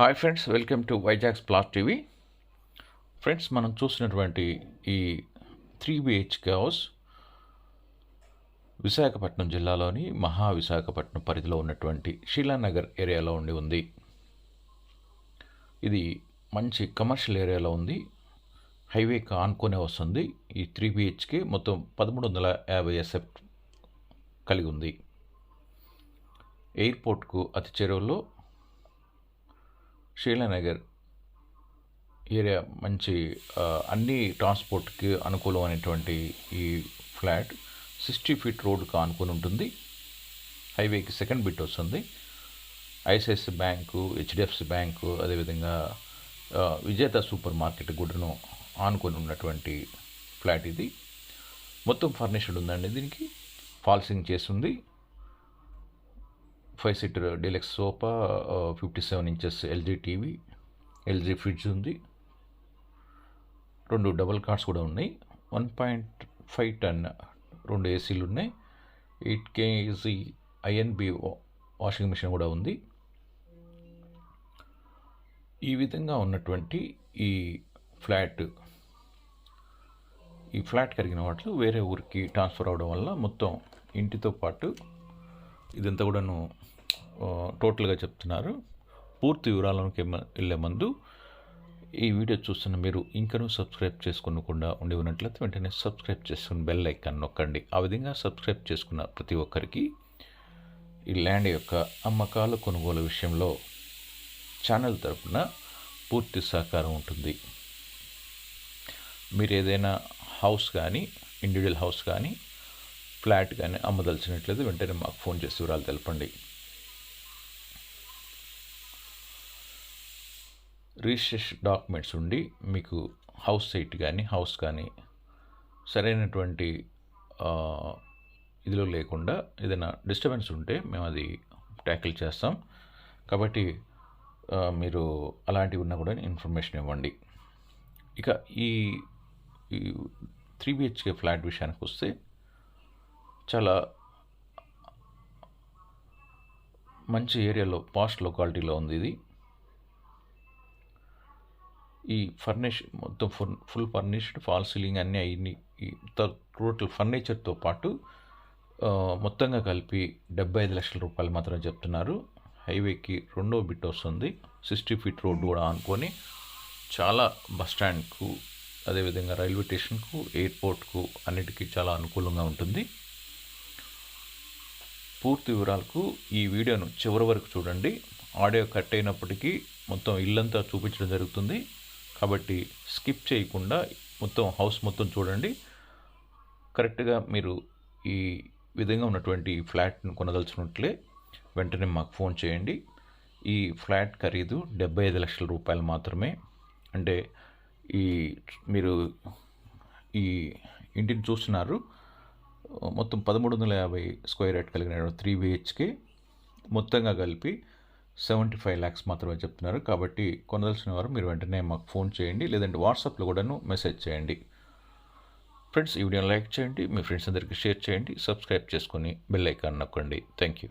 Hi friends welcome to Vizag's plot TV friends మనం చూసినటువంటి ఈ త్రీ బిహెచ్కే హౌస్ విశాఖపట్నం జిల్లాలోని మహా విశాఖపట్నం పరిధిలో ఉన్నటువంటి శిలానగర్ ఏరియాలో ఉండి ఉంది. ఇది మంచి కమర్షియల్ ఏరియాలో ఉంది. హైవేకి ఆనుకునే వస్తుంది. ఈ త్రీ బిహెచ్కే మొత్తం పదమూడు వందల యాభై ఎస్ఎఫ్ కలిగి ఉంది. ఎయిర్పోర్ట్కు అతి చేరువలో శీలానగర్ ఏరియా మంచి అన్ని ట్రాన్స్పోర్ట్కి అనుకూలమైనటువంటి ఈ ఫ్లాట్ సిక్స్టీ ఫీట్ రోడ్కు ఆనుకొని ఉంటుంది. హైవేకి సెకండ్ బిట్ వస్తుంది. ఐసిఐసి బ్యాంకు హెచ్డిఎఫ్సి బ్యాంకు అదేవిధంగా విజేత సూపర్ మార్కెట్ గుడ్డను ఆనుకొని ఉన్నటువంటి ఫ్లాట్ ఇది. మొత్తం ఫర్నిష్డ్ ఉందండి దీనికి. ఫాల్సింగ్ చేస్తుంది. Five seater deluxe sofa fifty seven inches LG TV LG fridge ఉంది. రెండు డబల్ కార్డ్స్ కూడా ఉన్నాయి. వన్ పాయింట్ ఫైవ్ టన్ రెండు ఏసీలు ఉన్నాయి. Eight KG INB washing machine కూడా ఉంది. ఈ విధంగా ఉన్నటువంటి ఈ ఫ్లాట్ ఈ ఫ్లాట్ కరిగిన వాటిలో వేరే ఊరికి ట్రాన్స్ఫర్ అవడం వల్ల మొత్తం ఇంటితో పాటు ఇదంతా కూడాను టోటల్గా చెప్తున్నారు. పూర్తి వివరాలకు వెళ్ళే ముందు ఈ వీడియో చూస్తున్న మీరు ఇంకనూ సబ్స్క్రైబ్ చేసుకోకుండా ఉండి ఉన్నట్లయితే వెంటనే సబ్స్క్రైబ్ చేసుకుని బెల్ ఐకాన్ నొక్కండి. ఆ విధంగా సబ్స్క్రైబ్ చేసుకున్న ప్రతి ఒక్కరికి ఈ ల్యాండ్ యొక్క అమ్మకాలు కొనుగోలు విషయంలో ఛానల్ తరపున పూర్తి సహకారం ఉంటుంది. మీరు ఏదైనా హౌస్ కానీ ఇండివిజువల్ హౌస్ కానీ ఫ్లాట్ కానీ అమ్మదలిచినట్లయితే వెంటనే మాకు ఫోన్ చేసి వివరాలు తెలపండి. రిజిస్ట్రేషన్ డాక్యుమెంట్స్ ఉండి మీకు హౌస్ సైట్ కానీ హౌస్ కానీ సరైనటువంటి ఇదిలో లేకుండా ఏదైనా డిస్టర్బెన్స్ ఉంటే మేము అది ట్యాకిల్ చేస్తాం. కాబట్టి మీరు అలాంటివి ఉన్నా కూడా ఇన్ఫర్మేషన్ ఇవ్వండి. ఇక ఈ ఈ త్రీ బిహెచ్కే ఫ్లాట్ విషయానికి వస్తే చాలా మంచి ఏరియాలో పాస్ట్ లొకాలిటీలో ఉంది ఇది. ఈ ఫర్నిష్ మొత్తం full full furnished false ceiling అన్నీ అయ్యి టోటల్ ఫర్నిచర్తో పాటు మొత్తంగా కలిపి డెబ్బై ఐదు లక్షల రూపాయలు మాత్రమే చెప్తున్నారు. హైవేకి రెండో బిట్ వస్తుంది. సిక్స్టీ ఫీట్ రోడ్డు కూడా అనుకొని చాలా బస్ స్టాండ్కు అదేవిధంగా రైల్వే స్టేషన్కు ఎయిర్పోర్ట్కు అన్నిటికీ చాలా అనుకూలంగా ఉంటుంది. పూర్తి వివరాలకు ఈ వీడియోను చివరి వరకు చూడండి. ఆడియో కట్ అయినప్పటికీ మొత్తం ఇల్లంతా చూపించడం జరుగుతుంది. కాబట్టి స్కిప్ చేయకుండా మొత్తం హౌస్ మొత్తం చూడండి. కరెక్ట్గా మీరు ఈ విధంగా ఉన్నటువంటి ఫ్లాట్ను కొనదలుచున్నట్లే వెంటనే మాకు ఫోన్ చేయండి. ఈ ఫ్లాట్ ఖరీదు డెబ్బై ఐదు లక్షల రూపాయలు మాత్రమే. అంటే ఈ మీరు ఈ ఇంటిని చూస్తున్నారు. మొత్తం పదమూడు వందల యాభై స్క్వేర్ యార్డ్ కలిగిన త్రీ బిహెచ్కే మొత్తంగా కలిపి సెవెంటీ ఫైవ్ ల్యాక్స్ మాత్రమే చెప్తున్నారు. కాబట్టి కొనదలసిన వారు మీరు వెంటనే మాకు ఫోన్ చేయండి లేదంటే వాట్సాప్లో కూడాను మెసేజ్ చేయండి. ఫ్రెండ్స్ ఈ వీడియోని లైక్ చేయండి మీ ఫ్రెండ్స్ అందరికీ షేర్ చేయండి సబ్స్క్రైబ్ చేసుకొని బెల్ ఐకాన్ నొక్కండి. Thank you.